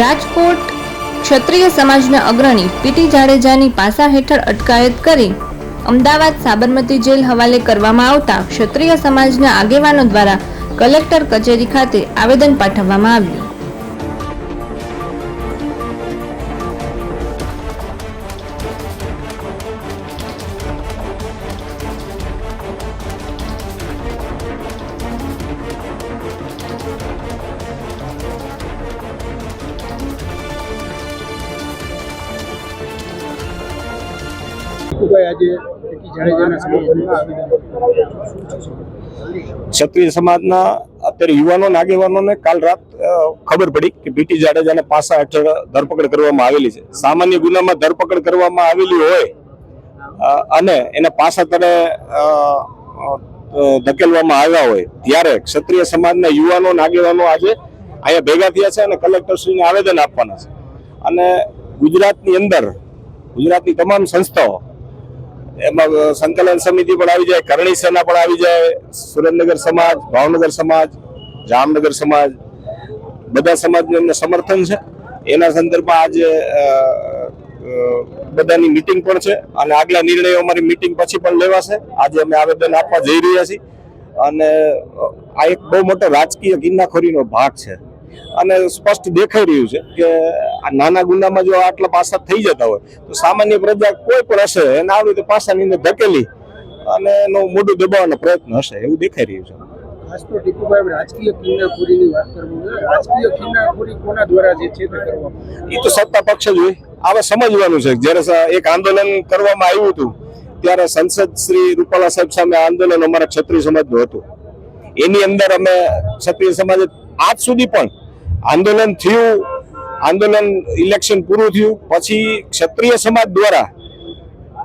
રાજકોટ ક્ષત્રિય સમાજના અગ્રણી પીટી જાડેજાની પાસા હેઠળ અટકાયત કરી અમદાવાદ સાબરમતી જેલ હવાલે કરવામાં આવતા ક્ષત્રિય સમાજના આગેવાનો દ્વારા કલેક્ટર કચેરી ખાતે આવેદન પાઠવવામાં આવ્યું. ક્ષત્રિય સમાજના અત્યારે યુવાનો આગેવાનોને કાલ રાત ખબર પડી કે પીટી જાડેજાને પાસા હેઠળ ધરપકડ કરવામાં આવેલી છે. સામાન્ય ગુનામાં ધરપકડ કરવામાં આવેલી હોય અને એને પાસા તળે ધકેલવામાં આવ્યા હોય, ત્યારે ક્ષત્રિય સમાજના યુવાનો આગેવાનો આજે અહીંયા ભેગા થયા છે અને કલેક્ટરશ્રીને આવેદન આપવાના છે. અને ગુજરાતની અંદર, ગુજરાતની તમામ સંસ્થાઓ એમાં સંકલન સમિતિ પણ આવી જાય, કરણી સેના પણ આવી જાય, સુરેન્દ્રનગર સમાજ, ભાવનગર સમાજ, જામનગર સમાજ, બધા સમાજનું એમને સમર્થન છે. એના સંદર્ભમાં આજે બધાની મિટિંગ પણ છે અને આગલા નિર્ણયો અમારી મિટિંગ પછી પણ લેવાશે. આજે અમે આવેદન આપવા જઈ રહ્યા છીએ. અને આ એક બહુ મોટો રાજકીય ગિન્નાખોરીનો ભાગ છે. અને સ્પષ્ટ દેખાઈ રહ્યું છે કે આ નાના ગુનામાં જો આટલા પાસા થઈ જતા હોય તો સામાન્ય પ્રજા કોઈ પણ હશે એને આવી રીતે પાસાની અંદર ધકેલી અને એનું મોઢું દબાવવાનો પ્રયત્ન હશે એવું દેખાઈ રહ્યું છે. ખાસ તો ટીકુભાઈ રાજકીય કિન્નાખોરીની વાત કરવી રાજકીય કિન્નાખોરી કોના દ્વારા જે છે તે કરવામાં એ તો સત્તા પક્ષ જ હોય. હવે સમજવાનું છે જ્યારે એક આંદોલન કરવામાં આવ્યું હતું ત્યારે સંસદ શ્રી રૂપાલા સાહેબ સામે આંદોલન અમારા ક્ષત્રિય સમાજનું હતું. એની અંદર અમે ક્ષત્રિય સમાજે આજ સુધી પણ આંદોલન થયું આંદોલન ઇલેક્શન પૂરું થયું. પછી ક્ષત્રિય સમાજ દ્વારા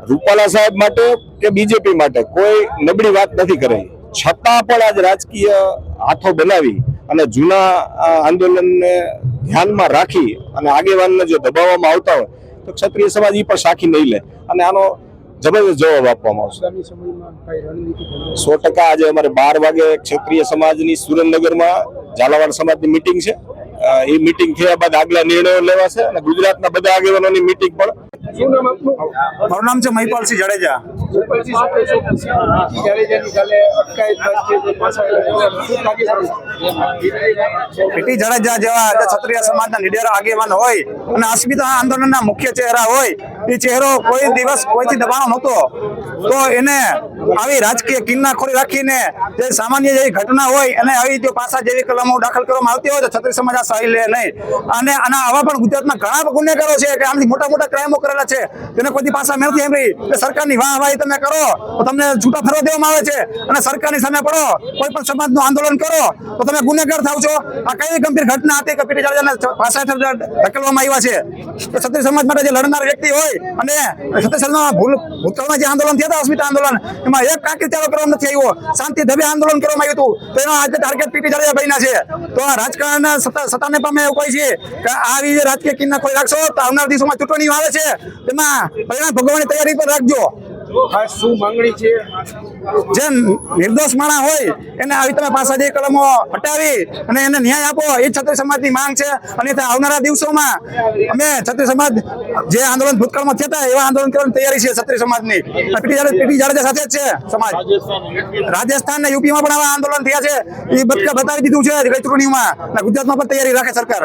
રૂપાલા સાહેબ માટે કે બીજેપી માટે કોઈ નબળી વાત નથી કરી છતાં પણ આજ રાજકીય હાથો બનાવી અને જૂના આંદોલનને ધ્યાનમાં રાખી અને આગેવાનને જો દબાવવામાં આવતા હોય તો ક્ષત્રિય સમાજ એ પણ સાખી નહીં લે. અને આનો જબરદસ્ત જવાબ આપવામાં આવશે. સો ટકા આજે અમારે બાર વાગે ક્ષત્રિય સમાજની સુરેન્દ્રનગરમાં ઝાલાવાડ સમાજની મિટિંગ છે. એ મિટિંગ થયા બાદ આગલા નિર્ણયો લેવાશે અને ગુજરાતના બધા આગેવાનોની મિટિંગ પણ શું નામ મારું નામ છે મહિપાલસિંહ જાડેજા. પીટી જાડેજા જેવા ક્ષત્રિય સમાજના લીડર આગેવાન હોય અને અસ્મિતા આંદોલનના મુખ્ય ચહેરા હોય, એ ચહેરો કોઈ દિવસ કોઈથી દબાણો નહોતો. તો એને આવી રાજકીય કિન્નાખોરી રાખીને જે સામાન્ય જેવી ઘટના હોય અને આવી જો પાસા જેવી કલમો દાખલ કરવામાં આવતી હોય, તો છત્રી સમાજ આ સહી લે નહીં. અને આના આવા પણ ગુજરાતમાં ઘણા ગુનેગારો છે કે આમથી મોટા મોટા ક્રાઇમો કરેલા છે. તેને કોઈ પાસા નથી એમ સરકારની વાહ વાહી તમે કરો, તો તમને છૂટા ફરવા દેવામાં આવે છે. અને સરકારની સામે પડો, કોઈ પણ સમાજનું આંદોલન કરો, તો તમે ગુનેગાર થાવ છો. આ કઈ ગંભીર ઘટના હતી કે પીટી જાડેજાને પાછા હેઠળ ધકેલવામાં આવ્યા છે? ક્ષત્રિય સમાજ માટે જે લડનાર વ્યક્તિ હોય, અને ક્ષત્રિય સમાજમાં ભૂલ, ભૂતકાળમાં જે આંદોલન થયા હતા અસ્મિતા આંદોલન, એમાં એક કાંકી ચાલો કરવામાં નથી આવ્યો. શાંતિ ધબે આંદોલન કરવામાં આવ્યું હતું. તો એનો આજે ટાર્ગેટ પીટી જાડેજા બન્યા છે. તો આ રાજકારણ સત્તા, સત્તાને પામે એવું કોઈ છે કે આવી રાજકીય કિન્ના કોઈ રાખશો, તો આવનાર દિવસોમાં ચૂંટણીઓ આવે છે. તેમાં પરિણામ ભોગવવાની તૈયારી પર રાખજો. શું માંગણી છે? જે નિર્દોષ માણા હોય, એને આવી તમે જે કલમો હટાવી અને એને ન્યાય આપો, એ છત્રી સમાજની માંગ છે. અને આવનારા દિવસોમાં અમે છત્રી સમાજ જે આંદોલન ભૂતકાળમાં થયા હતા, એવા આંદોલન કરવાની તૈયારી છે છત્રી સમાજની. પીટી જાડેજા સાથે જ છે સમાજ. રાજસ્થાન ને યુપીમાં પણ આવા આંદોલન થયા છે. એ બતાવી દીધું છે, ચૂંટણીમાં. ગુજરાતમાં પણ તૈયારી રાખે સરકાર.